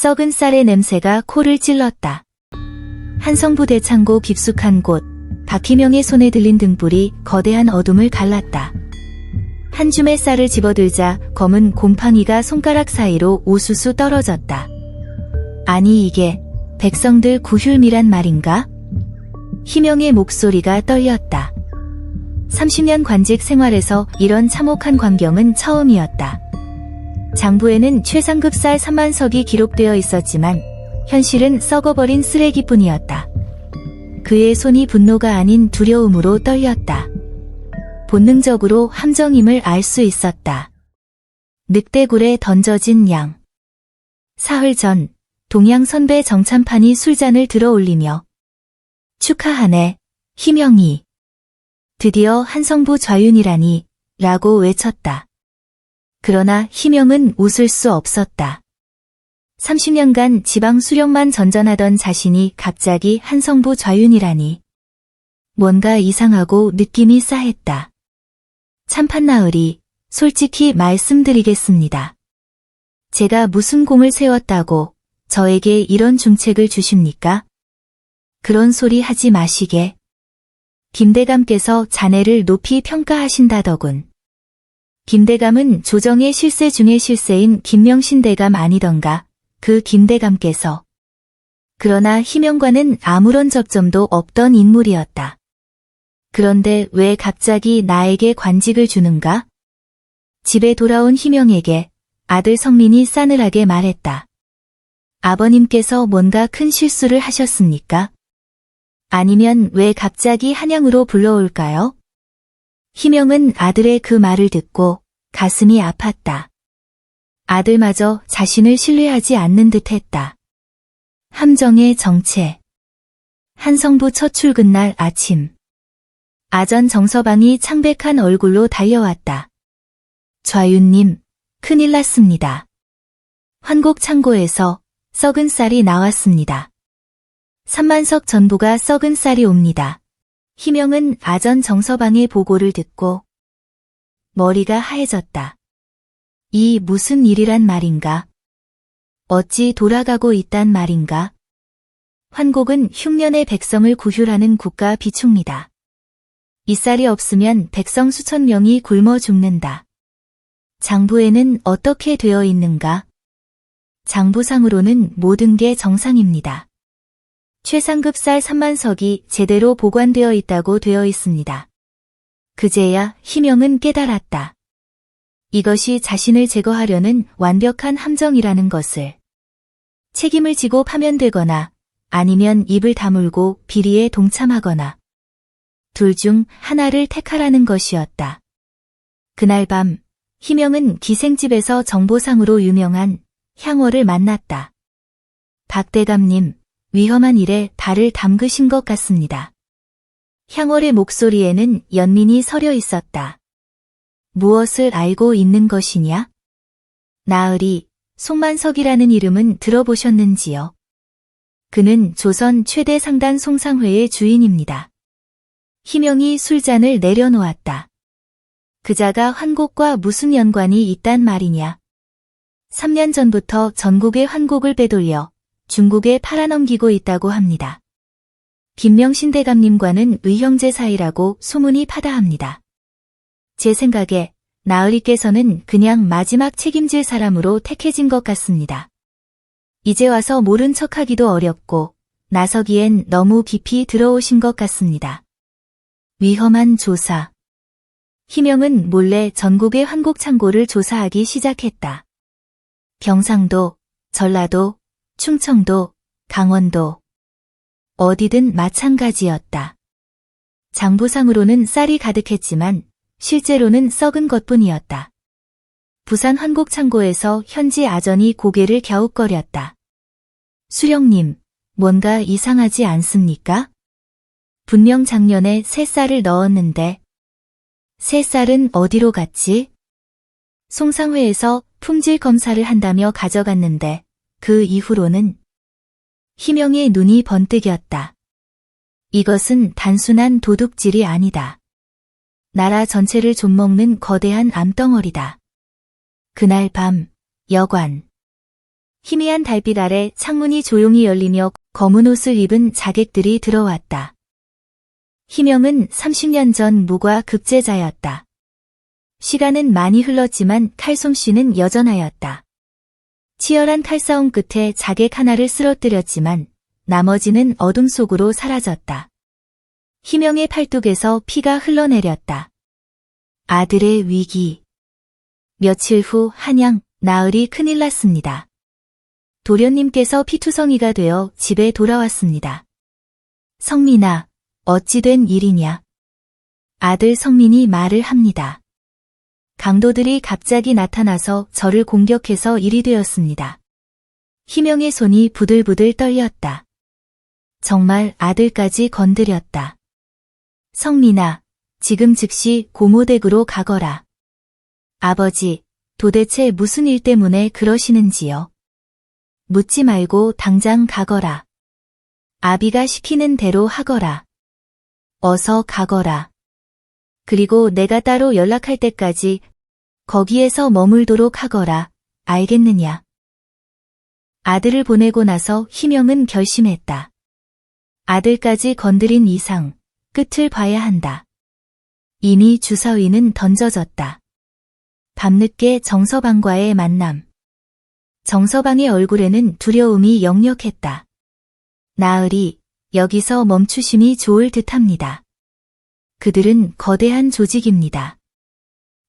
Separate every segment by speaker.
Speaker 1: 썩은 쌀의 냄새가 코를 찔렀다. 한성부 대 창고 깊숙한 곳, 박희명의 손에 들린 등불이 거대한 어둠을 갈랐다. 한 줌의 쌀을 집어들자 검은 곰팡이가 손가락 사이로 우수수 떨어졌다. 아니 이게 백성들 구휼미란 말인가? 희명의 목소리가 떨렸다. 30년 관직 생활에서 이런 참혹한 광경은 처음이었다. 장부에는 최상급 쌀 3만 석이 기록되어 있었지만 현실은 썩어버린 쓰레기뿐이었다. 그의 손이 분노가 아닌 두려움으로 떨렸다. 본능적으로 함정임을 알 수 있었다. 늑대굴에 던져진 양. 사흘 전 동양 선배 정찬판이 술잔을 들어 올리며 축하하네, 희명이. 드디어 한성부 좌윤이라니, 라고 외쳤다. 그러나 희명은 웃을 수 없었다. 30년간 지방 수령만 전전하던 자신이 갑자기 한성부 좌윤이라니. 뭔가 이상하고 느낌이 싸했다. 참판나으리, 솔직히 말씀드리겠습니다. 제가 무슨 공을 세웠다고 저에게 이런 중책을 주십니까? 그런 소리 하지 마시게. 김대감께서 자네를 높이 평가하신다더군. 김대감은 조정의 실세 중의 실세인 김명신 대감 아니던가, 그 김대감께서. 그러나 희명과는 아무런 접점도 없던 인물이었다. 그런데 왜 갑자기 나에게 관직을 주는가? 집에 돌아온 희명에게 아들 성민이 싸늘하게 말했다. 아버님께서 뭔가 큰 실수를 하셨습니까? 아니면 왜 갑자기 한양으로 불러올까요? 희명은 아들의 그 말을 듣고 가슴이 아팠다. 아들마저 자신을 신뢰하지 않는 듯 했다. 함정의 정체. 한성부 첫 출근 날 아침. 아전 정서방이 창백한 얼굴로 달려왔다. 좌윤님, 큰일 났습니다. 환곡 창고에서 썩은 쌀이 나왔습니다. 3만석 전부가 썩은 쌀이 옵니다. 희명은 아전 정서방의 보고를 듣고 머리가 하얘졌다. 이 무슨 일이란 말인가? 어찌 돌아가고 있단 말인가? 환곡은 흉년의 백성을 구휼하는 국가 비축니다. 이 쌀이 없으면 백성 수천 명이 굶어 죽는다. 장부에는 어떻게 되어 있는가? 장부상으로는 모든 게 정상입니다. 최상급 쌀 3만 석이 제대로 보관되어 있다고 되어 있습니다. 그제야 희명은 깨달았다. 이것이 자신을 제거하려는 완벽한 함정이라는 것을. 책임을 지고 파면되거나 아니면 입을 다물고 비리에 동참하거나 둘 중 하나를 택하라는 것이었다. 그날 밤 희명은 기생집에서 정보상으로 유명한 향월을 만났다. 박 대감님, 위험한 일에 발을 담그신 것 같습니다. 향월의 목소리에는 연민이 서려 있었다. 무엇을 알고 있는 것이냐? 나으리, 송만석이라는 이름은 들어보셨는지요? 그는 조선 최대 상단 송상회의 주인입니다. 희명이 술잔을 내려놓았다. 그자가 환곡과 무슨 연관이 있단 말이냐? 3년 전부터 전국의 환곡을 빼돌려 중국에 팔아넘기고 있다고 합니다. 김명신 대감님과는 의형제 사이라고 소문이 파다합니다. 제 생각에 나으리께서는 그냥 마지막 책임질 사람으로 택해진 것 같습니다. 이제 와서 모른 척하기도 어렵고 나서기엔 너무 깊이 들어오신 것 같습니다. 위험한 조사. 희명은 몰래 전국의 환곡 창고를 조사하기 시작했다. 경상도, 전라도, 충청도, 강원도. 어디든 마찬가지였다. 장부상으로는 쌀이 가득했지만 실제로는 썩은 것뿐이었다. 부산 환곡 창고에서 현지 아전이 고개를 갸웃거렸다. 수령님, 뭔가 이상하지 않습니까? 분명 작년에 새 쌀을 넣었는데 새 쌀은 어디로 갔지? 송상회에서 품질 검사를 한다며 가져갔는데 그 이후로는 희명의 눈이 번뜩였다. 이것은 단순한 도둑질이 아니다. 나라 전체를 좀먹는 거대한 암덩어리다. 그날 밤, 여관. 희미한 달빛 아래 창문이 조용히 열리며 검은 옷을 입은 자객들이 들어왔다. 희명은 30년 전 무과 급제자였다. 시간은 많이 흘렀지만 칼솜씨는 여전하였다. 치열한 칼싸움 끝에 자객 하나를 쓰러뜨렸지만 나머지는 어둠 속으로 사라졌다. 희명의 팔뚝에서 피가 흘러내렸다. 아들의 위기. 며칠 후 한양, 나을이 큰일 났습니다. 도련님께서 피투성이가 되어 집에 돌아왔습니다. 성민아, 어찌 된 일이냐? 아들 성민이 말을 합니다. 강도들이 갑자기 나타나서 저를 공격해서 일이 되었습니다. 희명의 손이 부들부들 떨렸다. 정말 아들까지 건드렸다. 성민아, 지금 즉시 고모댁으로 가거라. 아버지, 도대체 무슨 일 때문에 그러시는지요? 묻지 말고 당장 가거라. 아비가 시키는 대로 하거라. 어서 가거라. 그리고 내가 따로 연락할 때까지 거기에서 머물도록 하거라. 알겠느냐? 아들을 보내고 나서 희명은 결심했다. 아들까지 건드린 이상 끝을 봐야 한다. 이미 주사위는 던져졌다. 밤늦게 정서방과의 만남. 정서방의 얼굴에는 두려움이 역력했다. 나으리, 여기서 멈추심이 좋을 듯합니다. 그들은 거대한 조직입니다.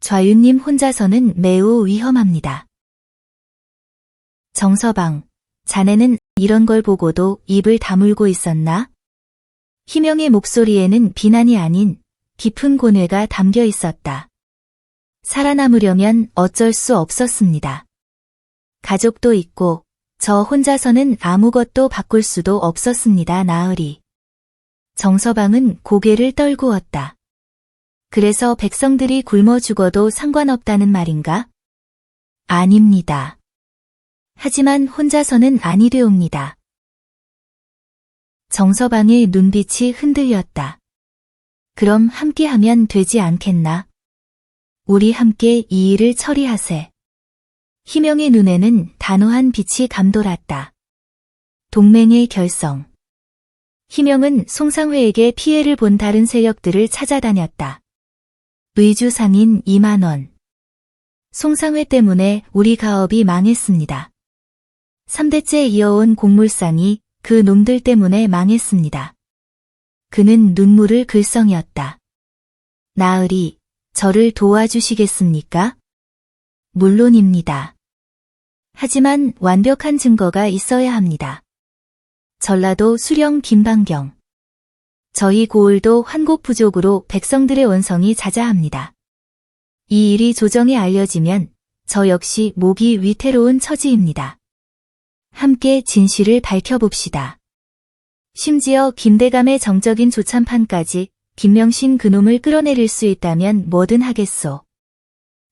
Speaker 1: 좌윤님 혼자서는 매우 위험합니다. 정서방, 자네는 이런 걸 보고도 입을 다물고 있었나? 희명의 목소리에는 비난이 아닌 깊은 고뇌가 담겨 있었다. 살아남으려면 어쩔 수 없었습니다. 가족도 있고 저 혼자서는 아무것도 바꿀 수도 없었습니다. 나으리. 정서방은 고개를 떨구었다. 그래서 백성들이 굶어 죽어도 상관없다는 말인가? 아닙니다. 하지만 혼자서는 아니 되옵니다. 정서방의 눈빛이 흔들렸다. 그럼 함께하면 되지 않겠나? 우리 함께 이 일을 처리하세. 희명의 눈에는 단호한 빛이 감돌았다. 동맹의 결성. 희명은 송상회에게 피해를 본 다른 세력들을 찾아다녔다. 의주상인 2만원. 송상회 때문에 우리 가업이 망했습니다. 3대째 이어온 곡물상이 그 놈들 때문에 망했습니다. 그는 눈물을 글썽였다. 나으리, 저를 도와주시겠습니까? 물론입니다. 하지만 완벽한 증거가 있어야 합니다. 전라도 수령 김방경. 저희 고을도 환곡 부족으로 백성들의 원성이 자자합니다. 이 일이 조정에 알려지면 저 역시 목이 위태로운 처지입니다. 함께 진실을 밝혀봅시다. 심지어 김대감의 정적인 조참판까지 김명신 그놈을 끌어내릴 수 있다면 뭐든 하겠소.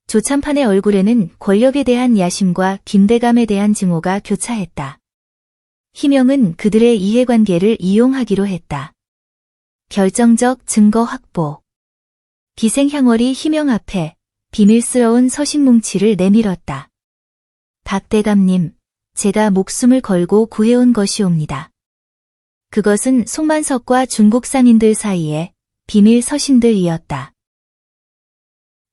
Speaker 1: 조참판의 얼굴에는 권력에 대한 야심과 김대감에 대한 증오가 교차했다. 희명은 그들의 이해관계를 이용하기로 했다. 결정적 증거 확보. 기생향월이 희명 앞에 비밀스러운 서신 뭉치를 내밀었다. 박대감님, 제가 목숨을 걸고 구해온 것이옵니다. 그것은 송만석과 중국 상인들 사이에 비밀 서신들이었다.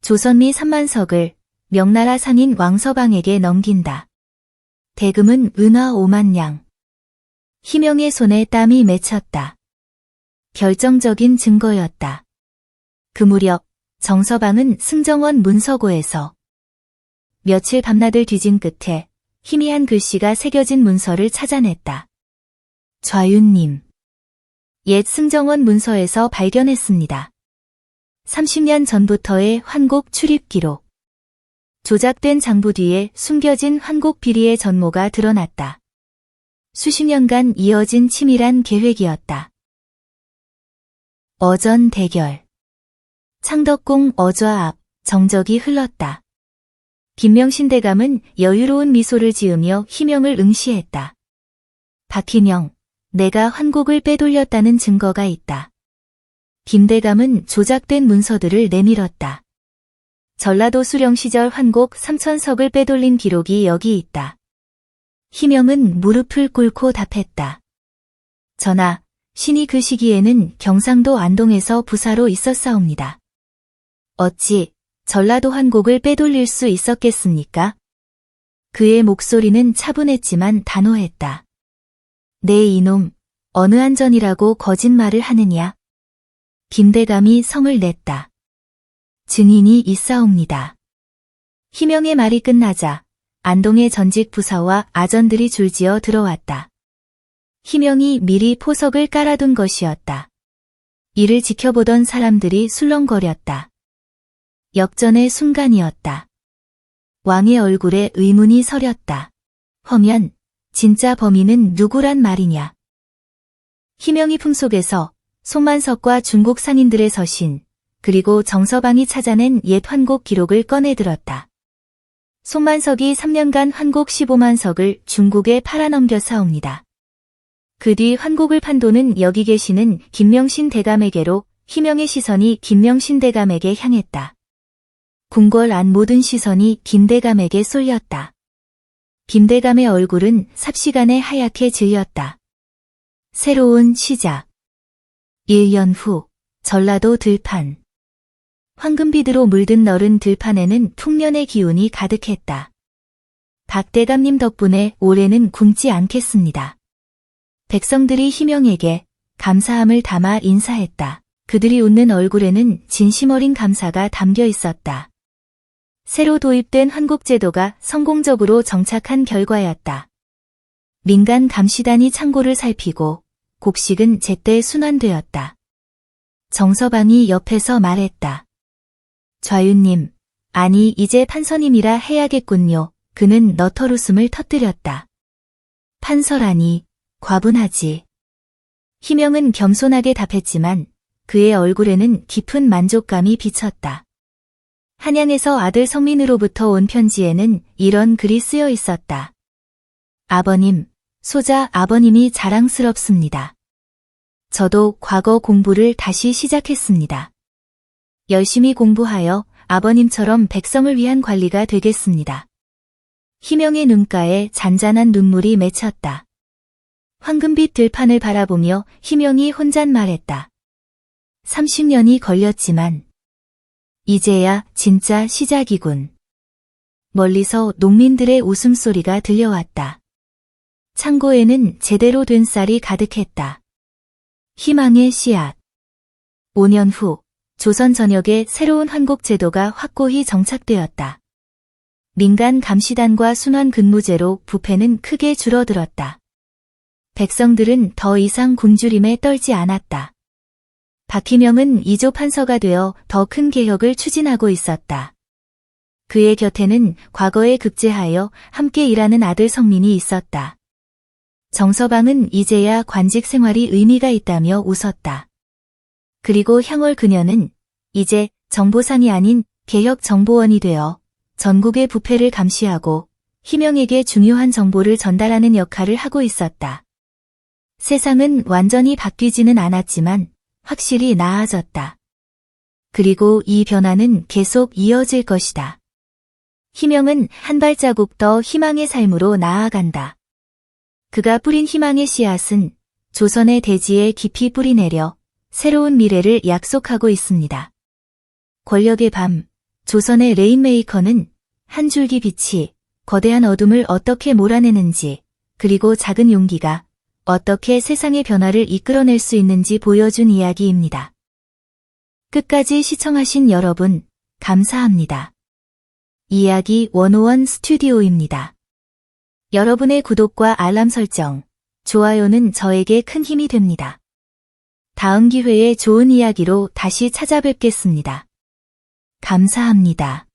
Speaker 1: 조선미 3만석을 명나라 상인 왕서방에게 넘긴다. 대금은 은화 5만 양. 희명의 손에 땀이 맺혔다. 결정적인 증거였다. 그 무렵 정서방은 승정원 문서고에서 며칠 밤낮을 뒤진 끝에 희미한 글씨가 새겨진 문서를 찾아냈다. 좌윤님. 옛 승정원 문서에서 발견했습니다. 30년 전부터의 환곡 출입 기록. 조작된 장부 뒤에 숨겨진 환곡 비리의 전모가 드러났다. 수십 년간 이어진 치밀한 계획이었다. 어전 대결. 창덕궁 어좌 앞 정적이 흘렀다. 김명신 대감은 여유로운 미소를 지으며 희명을 응시했다. 박희명, 내가 환곡을 빼돌렸다는 증거가 있다. 김 대감은 조작된 문서들을 내밀었다. 전라도 수령 시절 환곡 3천석을 빼돌린 기록이 여기 있다. 희명은 무릎을 꿇고 답했다. 전하, 신이 그 시기에는 경상도 안동에서 부사로 있었사옵니다. 어찌 전라도 한곡을 빼돌릴 수 있었겠습니까? 그의 목소리는 차분했지만 단호했다. 내 이놈, 어느 한전이라고 거짓말을 하느냐? 김대감이 성을 냈다. 증인이 있사옵니다. 희명의 말이 끝나자 안동의 전직 부사와 아전들이 줄지어 들어왔다. 희명이 미리 포석을 깔아둔 것이었다. 이를 지켜보던 사람들이 술렁거렸다. 역전의 순간이었다. 왕의 얼굴에 의문이 서렸다. 허면 진짜 범인은 누구란 말이냐. 희명이 품속에서 손만석과 중국 상인들의 서신, 그리고 정서방이 찾아낸 옛 환곡 기록을 꺼내들었다. 손만석이 3년간 환곡 15만 석을 중국에 팔아넘겨 사옵니다. 그 뒤 환곡을 판 돈은 여기 계시는 김명신 대감에게로 희명의 시선이 김명신 대감에게 향했다. 궁궐 안 모든 시선이 김 대감에게 쏠렸다. 김 대감의 얼굴은 삽시간에 하얗게 질렸다. 새로운 시작. 1년 후 전라도 들판. 황금비드로 물든 너른 들판에는 풍년의 기운이 가득했다. 박 대감님 덕분에 올해는 굶지 않겠습니다. 백성들이 희명에게 감사함을 담아 인사했다. 그들이 웃는 얼굴에는 진심 어린 감사가 담겨 있었다. 새로 도입된 한국제도가 성공적으로 정착한 결과였다. 민간 감시단이 창고를 살피고 곡식은 제때 순환되었다. 정서방이 옆에서 말했다. 좌윤님, 아니 이제 판서님이라 해야겠군요. 그는 너털 웃음을 터뜨렸다. 판서라니, 과분하지. 희명은 겸손하게 답했지만 그의 얼굴에는 깊은 만족감이 비쳤다. 한양에서 아들 성민으로부터 온 편지에는 이런 글이 쓰여 있었다. 아버님, 소자 아버님이 자랑스럽습니다. 저도 과거 공부를 다시 시작했습니다. 열심히 공부하여 아버님처럼 백성을 위한 관리가 되겠습니다. 희명의 눈가에 잔잔한 눈물이 맺혔다. 황금빛 들판을 바라보며 희명이 혼잣말했다. 30년이 걸렸지만 이제야 진짜 시작이군. 멀리서 농민들의 웃음소리가 들려왔다. 창고에는 제대로 된 쌀이 가득했다. 희망의 씨앗. 5년 후 조선 전역에 새로운 한국 제도가 확고히 정착되었다. 민간 감시단과 순환 근무제로 부패는 크게 줄어들었다. 백성들은 더 이상 굶주림에 떨지 않았다. 박희명은 이조 판서가 되어 더 큰 개혁을 추진하고 있었다. 그의 곁에는 과거에 급제하여 함께 일하는 아들 성민이 있었다. 정서방은 이제야 관직 생활이 의미가 있다며 웃었다. 그리고 향월 그녀는 이제 정보상이 아닌 개혁 정보원이 되어 전국의 부패를 감시하고 희명에게 중요한 정보를 전달하는 역할을 하고 있었다. 세상은 완전히 바뀌지는 않았지만 확실히 나아졌다. 그리고 이 변화는 계속 이어질 것이다. 희명은 한 발자국 더 희망의 삶으로 나아간다. 그가 뿌린 희망의 씨앗은 조선의 대지에 깊이 뿌리내려 새로운 미래를 약속하고 있습니다. 권력의 밤, 조선의 레인메이커는 한 줄기 빛이 거대한 어둠을 어떻게 몰아내는지, 그리고 작은 용기가 어떻게 세상의 변화를 이끌어낼 수 있는지 보여준 이야기입니다. 끝까지 시청하신 여러분, 감사합니다. 이야기 101 스튜디오입니다. 여러분의 구독과 알람 설정, 좋아요는 저에게 큰 힘이 됩니다. 다음 기회에 좋은 이야기로 다시 찾아뵙겠습니다. 감사합니다.